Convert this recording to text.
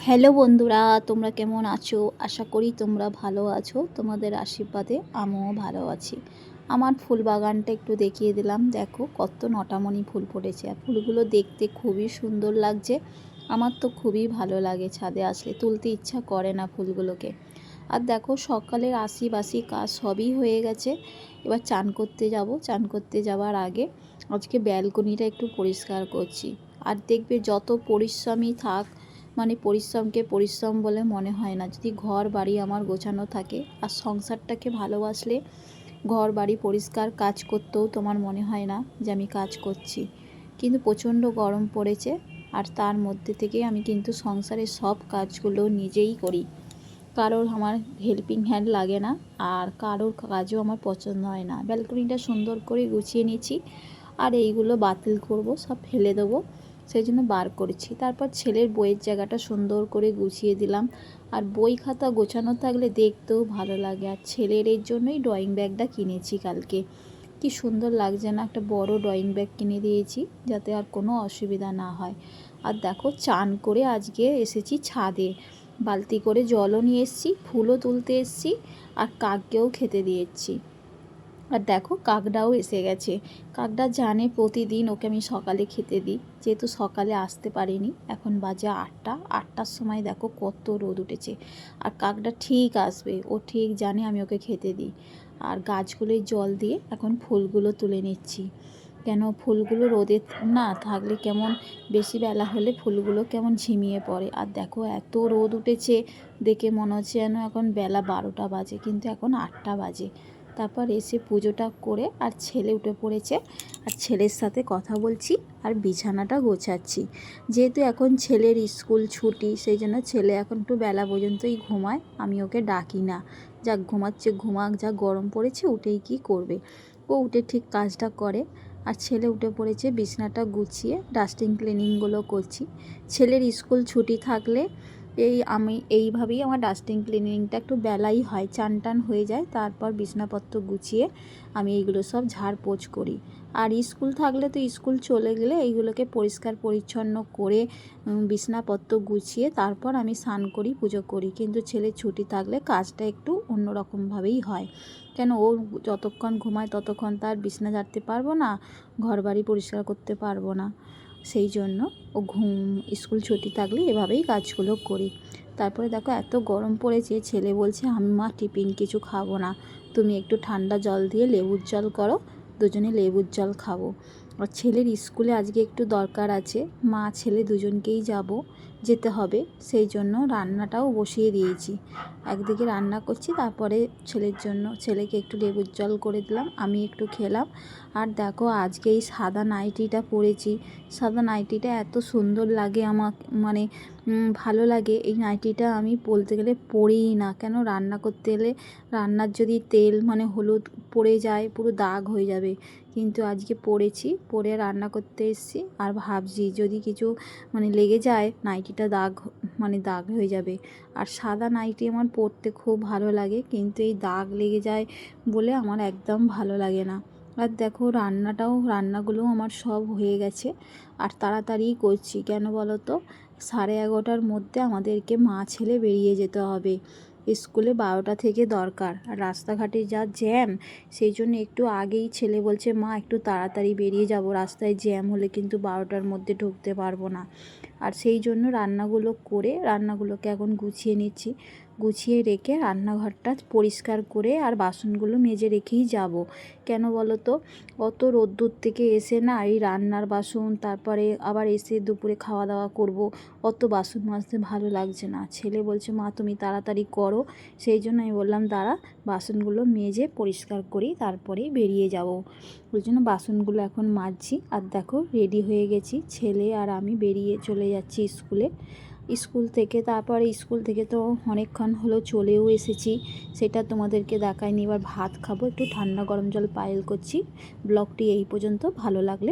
Hello বন্ধুরা, তোমরা কেমন আছো? আশা করি তোমরা ভালো আছো। তোমাদের আশীর্বাদে আমিও ভালো আছি। আমার ফুল বাগানটা একটু দেখিয়ে দিলাম। দেখো, কত নটামণি ফুল ফুটেছে। আর ফুলগুলো দেখতে খুবই সুন্দর লাগছে। আমার তো খুবই ভালো লাগে ছাদে আসলে। তুলতে ইচ্ছা করে না ফুলগুলোকে। আর দেখো, সকালের আশি বাসি কাজ সবই হয়ে গেছে। এবার চান করতে যাব। চান করতে যাওয়ার আগে আজকে ব্যালকনিটা একটু পরিষ্কার করছি। আর দেখবে যত পরিশ্রমই থাক মানে পরিশ্রমকে পরিশ্রম বলে মনে হয় না। যদি ঘর, বাড়ি আমার গোছানো থাকে, আর সংসারটাকে ভালোবাসলে ঘর, বাড়ি পরিষ্কার কাজ করতেও তোমার মনে হয় না যে আমি কাজ করছি। কিন্তু প্রচণ্ড গরম পড়েছে, আর তার মধ্যে থেকে আমি কিন্তু সংসারের সব কাজগুলো নিজেই করি। কারোর আমার হেল্পিং হ্যান্ড লাগে না, আর কারোর কাজও আমার পছন্দ হয় না। ব্যালকনিটা সুন্দর করে গুছিয়ে নিয়েছি, আর এইগুলো বাতিল করব, সব ফেলে দেবো। সেই জন্য বার করেছি। তারপর ছেলের বইয়ের জায়গাটা সুন্দর করে গুছিয়ে দিলাম। আর বই খাতা গোছানো থাকলে দেখতেও ভালো লাগে। আর ছেলের এর জন্যই ড্রয়িং ব্যাগটা কিনেছি কালকে। কি সুন্দর লাগছে না, একটা বড় ড্রয়িং ব্যাগ কিনে দিয়েছি যাতে আর কোনো অসুবিধা না হয়। আর দেখো চান করে আজকে এসেছি ছাদে। বালতি করে জলও নিয়ে এসেছি, ফুলও তুলতে এসেছি, আর কাককেও খেতে দিয়েছি। আর দেখো কাকডাও এসে গেছে। কাকডা জানে প্রতিদিন ওকে আমি সকালে খেতে দিই। যেহেতু সকালে আসতে পারিনি, এখন বাজে আটটা। আটটার সময় দেখো কত রোদ উঠেছে। আর কাকডা ঠিক আসবে, ও ঠিক জানে আমি ওকে খেতে দিই। আর গাছগুলোয় জল দিয়ে এখন ফুলগুলো তুলে নিচ্ছি। কেন ফুলগুলো রোদে না থাকলে কেমন বেশি বেলা হলে ফুলগুলো কেমন ঝিমিয়ে পড়ে। আর দেখো এত রোদ উঠেছে, দেখে মনে হচ্ছে যেন এখন বেলা বারোটা বাজে, কিন্তু এখন আটটা বাজে। তারপর এসে পুজোটা করে আর ছেলে উঠে পড়েছে। আর ছেলের সাথে কথা বলছি আর বিছানাটা গোছাচ্ছি। যেহেতু এখন ছেলের স্কুল ছুটি, সেই জন্য ছেলে এখন একটু বেলা পর্যন্তই ঘুমায়। আমি ওকে ডাকি না। যা ঘুমাচ্ছে, ঘুমাক, যা গরম পড়েছে উঠেই কি করবে। ও উঠে ঠিক কাজটা করে। আর ছেলে উঠে পড়েছে, বিছনাটা গুছিয়ে ডাস্টিং ক্লিনিংগুলো করছি। ছেলের স্কুল ছুটি থাকলে এই আমি এইভাবেই আমার ডাস্টিং ক্লিনিংটা একটু বেলাই হয় চান টান হয়ে যায়, তারপর বিছনাপত্র গুছিয়ে আমি এইগুলো সব ঝাড়পোছ করি। আর স্কুল থাকলে তো স্কুল চলে গেলে এইগুলোকে পরিষ্কার পরিচ্ছন্ন করে বিছনাপত্র গুছিয়ে তারপর আমি স্নান করি, পুজো করি। কিন্তু ছেলে ছুটি থাকলে কাজটা একটু অন্যরকমভাবেই হয়। কেন? ও যতক্ষণ ঘুমায় ততক্ষণ তার বিছনা ঝাড়তে পারব না ঘর বাড়ি পরিষ্কার করতে পারব না। সেই জন্য ও ঘুম, স্কুল ছুটি থাকলে এভাবেই কাজগুলো করি। তারপরে দেখো এত গরম পড়েছে, ছেলে বলছে, আমি মা টিফিন কিছু খাব না। তুমি একটু ঠান্ডা জল দিয়ে লেবুর জল করো, দুজনে লেবুর জল খাব। আর ছেলের স্কুলে আজকে একটু দরকার আছে। মা, ছেলে দুজনকেই যাব। যেতে হবে। সেই জন্য রান্নাটাও বসিয়ে দিয়েছি। একদিকে রান্না করছি, তারপরে ছেলের জন্য, ছেলেকে একটু লেবুর জল করে দিলাম, আমি একটু খেলাম। আর দেখো, আজকে এই সাদা নাইটিটা পরেছি। সাদা নাইটিটা এত সুন্দর লাগে আমার মানে ভালো লাগে। এই নাইটিটা আমি বলতে গেলে পরেই না। কেন? রান্না করতে গেলে রান্নার যদি তেল মানে হলুদ পড়ে যায়, পুরো দাগ হয়ে যাবে। কিন্তু আজকে পরেছি, পরে রান্না করতে এসেছি। আর ভাবছি যদি কিছু মানে লেগে যায় নাইটিটা দাগ মানে দাগ হয়ে যাবে। আর সাদা নাইটি আমার পরতে খুব ভালো লাগে, কিন্তু এই দাগ লেগে যায় বলে আমার একদম ভালো লাগে না। আর দেখো রান্নাটাও রান্নাগুলো আমার সব হয়ে গেছে। আর তাড়াতাড়ি করছি, কেন বলো তো? সাড়ে এগারোটার মধ্যে আমাদেরকে মা ছেলে বেরিয়ে যেতে হবে। স্কুলে বারোটা থেকে দরকার। আর রাস্তাঘাটে যা জ্যাম, সেই জন্য একটু আগেই ছেলে বলছে, মা, একটু তাড়াতাড়ি বেরিয়ে যাব। রাস্তায় জ্যাম হলে কিন্তু বারোটার মধ্যে ঢুকতে পারব না। আর সেই জন্য রান্নাগুলো করে, রান্নাগুলোকে এখন গুছিয়ে নিচ্ছি। গুছিয়ে রেখে রান্নাঘরটা পরিষ্কার করে আর বাসনগুলো মেজে রেখেই যাব। কেন বলো তো? অত রোদ্দুর থেকে এসে না এই রান্নার বাসন, তারপরে আবার এসে দুপুরে খাওয়া দাওয়া করব, অত বাসন মাজতে ভালো লাগছে না। ছেলে বলছে, মা, তুমি তাড়াতাড়ি করো। সেই জন্য আমি বললাম, দাঁড়া, বাসনগুলো মেজে পরিষ্কার করি, তারপরে বেরিয়ে যাব। ওই জন্য বাসনগুলো এখন মাজছি, আর দেখো রেডি হয়ে গেছি। ছেলে আর আমি বেরিয়ে চলে যাচ্ছি স্কুলে। স্কুল থেকে, তারপরে স্কুল থেকে তো অনেকক্ষণ হলো চলেও এসেছি। সেটা তোমাদেরকে দেখায়নি এবার ভাত খাব, একটু ঠান্ডা গরম জল পায়েল করছি। ব্লগটি এই পর্যন্ত, ভালো লাগলে